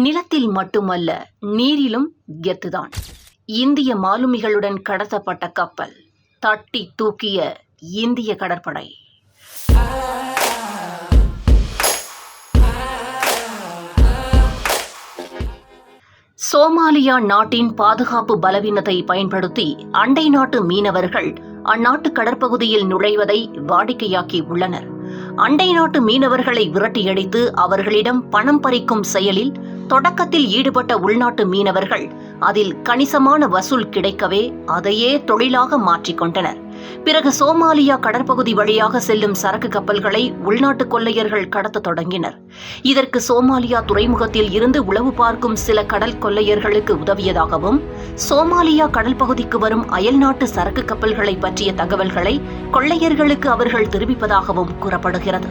நிலத்தில் மட்டுமல்ல நீரிலும் கெத்துதான் இந்திய மாலுமிகளுடன் கடத்தப்பட்ட கப்பல் தட்டி தூக்கிய இந்திய கடற்படை. சோமாலியா நாட்டின் பாதுகாப்பு பலவீனத்தை பயன்படுத்தி அண்டை நாட்டு மீனவர்கள் அந்நாட்டு கடற்பகுதியில் நுழைவதை வாடிக்கையாக்கி உள்ளனர். அண்டை நாட்டு மீனவர்களை விரட்டியடித்து அவர்களிடம் பணம் பறிக்கும் செயலில் தொடக்கத்தில் ஈடுபட்ட உள்நாட்டு மீனவர்கள் அதில் கணிசமான வசூல் கிடைக்கவே அதையே தொழிலாக மாற்றிக்கொண்டனர். பிறகு சோமாலியா கடற்பகுதி வழியாக செல்லும் சரக்கு கப்பல்களை உள்நாட்டு கொள்ளையர்கள் கடத்த தொடங்கினர். இதற்கு சோமாலியா துறைமுகத்தில் இருந்து உளவு பார்க்கும் சில கடல் கொள்ளையர்களுக்கு உதவியதாகவும் சோமாலியா கடல் பகுதிக்கு வரும் அயல்நாட்டு சரக்கு கப்பல்களை பற்றிய தகவல்களை கொள்ளையர்களுக்கு அவர்கள் தெரிவிப்பதாகவும் கூறப்படுகிறது.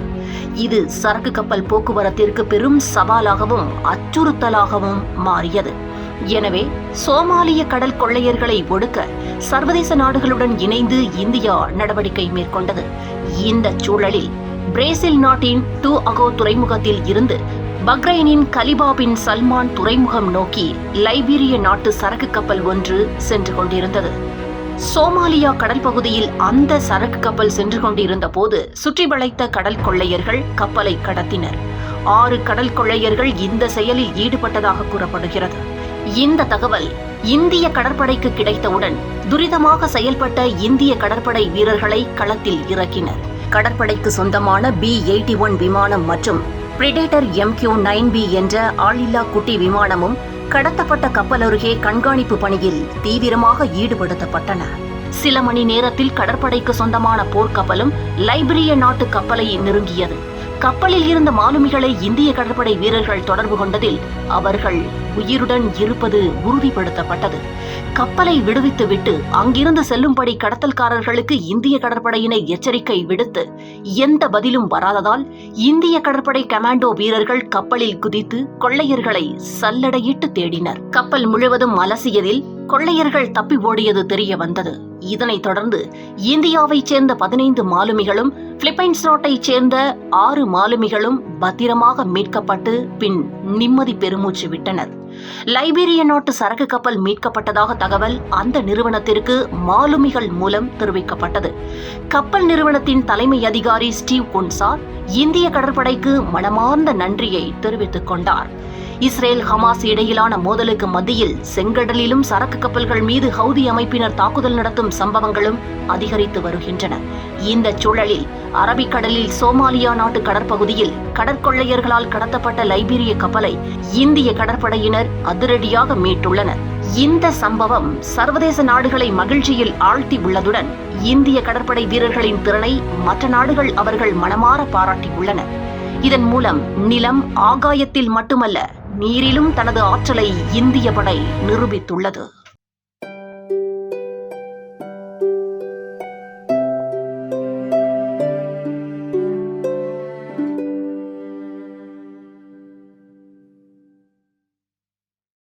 இது சரக்கு கப்பல் போக்குவரத்திற்கு பெரும் சவாலாகவும் அச்சுறுத்தலாகவும் மாறியது. எனவே சோமாலிய கடல் கொள்ளையர்களை ஒடுக்க சர்வதேச நாடுகளுடன் இணைந்து இந்தியா நடவடிக்கை மேற்கொண்டது. இந்த சூழலில் பிரேசில் நாட்டின் டூ அகோ துறைமுகத்தில் இருந்து பக்ரைனின் கலிபாபின் சல்மான் துறைமுகம் நோக்கி லைபீரிய நாட்டு சரக்கு கப்பல் ஒன்று சென்று கொண்டிருந்தது. சோமாலியா கடல் பகுதியில் அந்த சரக்கு கப்பல் சென்று கொண்டிருந்த போது சுற்றி வளைத்த கடல் கொள்ளையர்கள் கப்பலை கடத்தினர். ஆறு கடல் கொள்ளையர்கள் இந்த செயலில் ஈடுபட்டதாக கூறப்படுகிறது. இந்த தகவல் இந்திய கடற்படைக்கு கிடைத்தவுடன் துரிதமாக செயல்பட்ட இந்திய கடற்படை வீரர்களை களத்தில் இறக்கினர். கடற்படைக்கு சொந்தமான பி எயிட்டி ஒன் விமானம் மற்றும் Predator M Q nine B என்ற ஆளில்லா குட்டி விமானமும் கடத்தப்பட்ட கப்பல் அருகே கண்காணிப்பு பணியில் தீவிரமாக ஈடுபடுத்தப்பட்டன. சில மணி நேரத்தில் கடற்படைக்கு சொந்தமான போர்க்கப்பலும் லைப்ரிய நாட்டு கப்பலை நெருங்கியது. கப்பலில் இருந்த மாலுமிகளை இந்திய கடற்படை வீரர்கள் தொடர்பு கொண்டதில் அவர்கள் உயிருடன் இருப்பது உறுதிப்படுத்தப்பட்டது. கப்பலை விடுவித்துவிட்டு அங்கிருந்து செல்லும்படி கடத்தல்காரர்களுக்கு இந்திய கடற்படையினை எச்சரிக்கை விடுத்து எந்த பதிலும் வராததால் இந்திய கடற்படை கமாண்டோ வீரர்கள் கப்பலில் குதித்து கொள்ளையர்களை சல்லடையிட்டு தேடினர். கப்பல் முழுவதும் அலசியதில் கொள்ளையர்கள் தப்பி ஓடியது தெரிய வந்தது. இதனைத் தொடர்ந்து இந்தியாவைச் சேர்ந்த பதினைந்து மாலுமிகளும் பிலிப்பைன்ஸ் நாட்டைச் சேர்ந்த ஆறு மாலுமிகளும் பத்திரமாக மீட்கப்பட்டு பின் நிம்மதி பெருமூச்சு விட்டனர். லைபீரிய நாட்டு சரக்கு கப்பல் மீட்கப்பட்டதாக தகவல் அந்த நிறுவனத்திற்கு மாலுமிகள் மூலம் தெரிவிக்கப்பட்டது. கப்பல் நிறுவனத்தின் தலைமை அதிகாரி ஸ்டீவ் குன்சார் இந்திய கடற்படைக்கு மனமார்ந்த நன்றியை தெரிவித்துக் கொண்டார். இஸ்ரேல் ஹமாஸ் இடையிலான மோதலுக்கு மத்தியில் செங்கடலிலும் சரக்கு கப்பல்கள் மீது ஹவுதி அமைப்பினர் தாக்குதல் நடத்தும் சம்பவங்களும் அதிகரித்து வருகின்றன. இந்த சூழலில் அரபிக்கடலில் சோமாலியா நாட்டு கடற்பகுதியில் கடற்கொள்ளையர்களால் கடத்தப்பட்ட லைபீரிய கப்பலை இந்திய கடற்படையினர் அதிரடியாக மீட்டுள்ளனர். இந்த சம்பவம் சர்வதேச நாடுகளை மகிழ்ச்சியில் ஆழ்த்தி உள்ளதுடன் இந்திய கடற்படை வீரர்களின் திறனை மற்ற நாடுகள் அவர்கள் மனமாற பாராட்டியுள்ளனர். இதன் மூலம் நிலம் ஆகாயத்தில் மட்டுமல்ல நீரிலும் தனது ஆற்றலை இந்திய படை நிரூபித்துள்ளது.